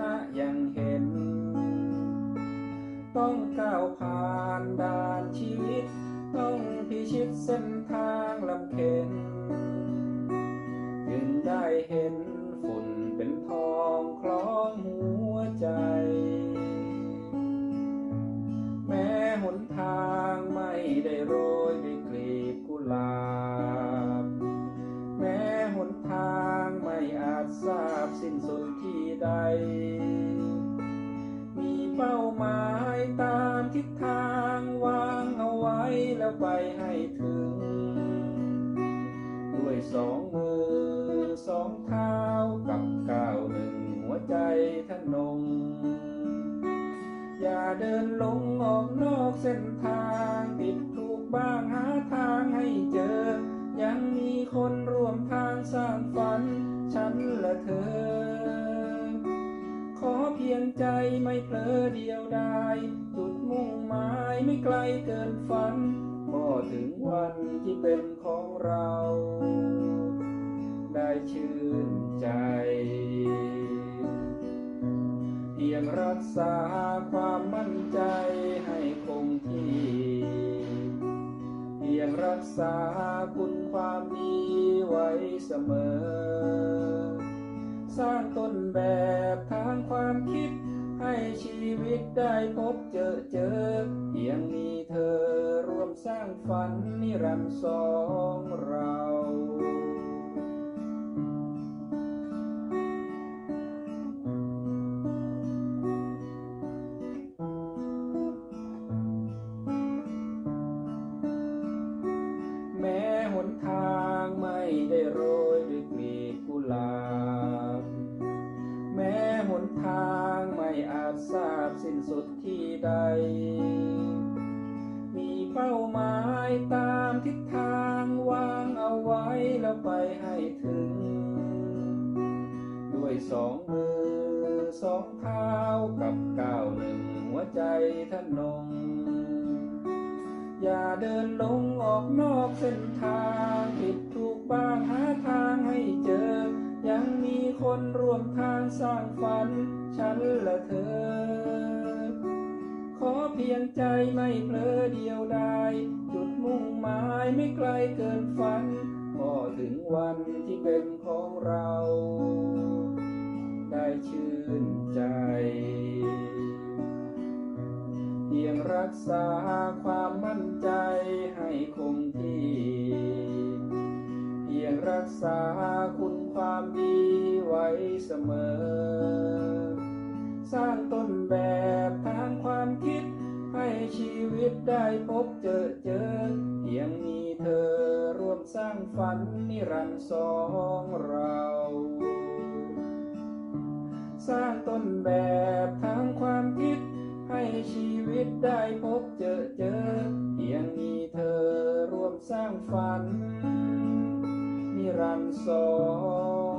นะยังเห็น ต้องก้าวผ่านด่านชีวิต ต้องพิชิตเส้นทางลำเข็นจึงได้เห็นฝุ่นเป็นทองคล้องหัวใจ แม้หนทาง สุดที่ใด มีเป้าหมายตามทิศทางวางเอาไว้แล้วไปให้ถึง ด้วยสองมือสองเท้ากับก้าวหนึ่งหัวใจทะนงอย่าเดินหลงออกนอกเส้นทางผิดถูกบ้างหาทางให้เจอ ใจไม่เผลอเดียวดายจุดมุ่งหมายไม่ไกลเกินฝันก็ถึงวันที่เป็นของเรา ได้ชื่นใจ เพียงรักษาความมั่นใจให้คงที่ เพียงรักษาคุณความดีไว้เสมอ สร้างต้นแบบทางความคิด ให้ชีวิตได้พบเจอเจอเพียงมีเธอร่วมสร้างฝันนิรันดร์สองเราแม้หนทางไม่ได้โรยด้วยกลีบกุหลาบ ทราบสิ้นสุดที่ใด มีเป้าหมายตามทิศทางวางเอาไว้แล้วไปให้ถึง ด้วยสองมือสองเท้ากับก้าวหนึ่งหัวใจทะนง อย่าเดินหลงออกนอกเส้นทางผิดถูกบ้างหาทางให้เจอยังมีคนร่วมทางสร้างฝัน ฉันและเธอ พียงใจไม่เผลอเดียวดายจุดมุ่งหมายไม่ไกลเกินฝันก็ถึงวันที่เป็นของเรา ได้ชื่นใจ เพียงรักษาความมั่นใจให้คงที่ เพียงรักษาคุณความดีไว้เสมอ ชีวิตได้พบเจอเจอ เพียงมีเธอร่วมสร้างฝันนิรันดร์สองเรา สร้างต้นแบบทางความคิด ให้ชีวิตได้พบเจอเจอ เพียงมีเธอร่วมสร้างฝันนิรันดร์สอง